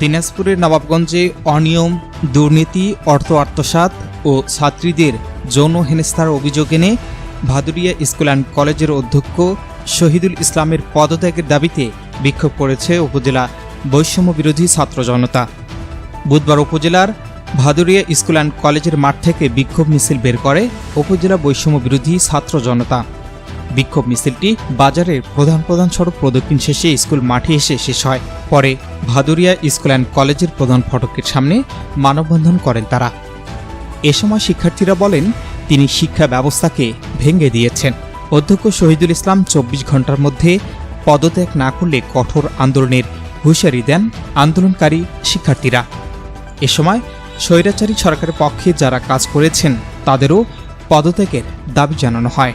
দিনাজপুরের নবাবগঞ্জে অনিয়ম, দুর্নীতি, অর্থ আত্মসাৎ ও ছাত্রীদের যৌন হেনস্থার অভিযোগ এনে ভাদুরিয়া স্কুল অ্যান্ড কলেজের অধ্যক্ষ শহীদুল ইসলামের পদত্যাগের দাবিতে বিক্ষোভ করেছে উপজেলা বৈষম্য বিরোধী ছাত্র জনতা। বুধবার উপজেলার ভাদুরিয়া স্কুল অ্যান্ড কলেজের মাঠ থেকে বিক্ষোভ মিছিল বের করে উপজেলা বৈষম্য বিরোধী ছাত্র জনতা। বিক্ষোভ মিছিলটি বাজারের প্রধান প্রধান সড়ক প্রদক্ষিণ শেষে স্কুল মাঠে এসে শেষ হয়। পরে ভাদুরিয়া স্কুল অ্যান্ড কলেজের প্রধান ফটকের সামনে মানববন্ধন করেন তারা। এ সময় শিক্ষার্থীরা বলেন, তিনি শিক্ষা ব্যবস্থাকে ভেঙে দিয়েছেন। অধ্যক্ষ শহীদুল ইসলাম চব্বিশ ঘণ্টার মধ্যে পদত্যাগ না করলে কঠোর আন্দোলনের হুঁশিয়ারি দেন আন্দোলনকারী শিক্ষার্থীরা। এ সময় স্বৈরাচারী সরকারের পক্ষে যারা কাজ করেছেন, তাদেরও পদত্যাগের দাবি জানানো হয়।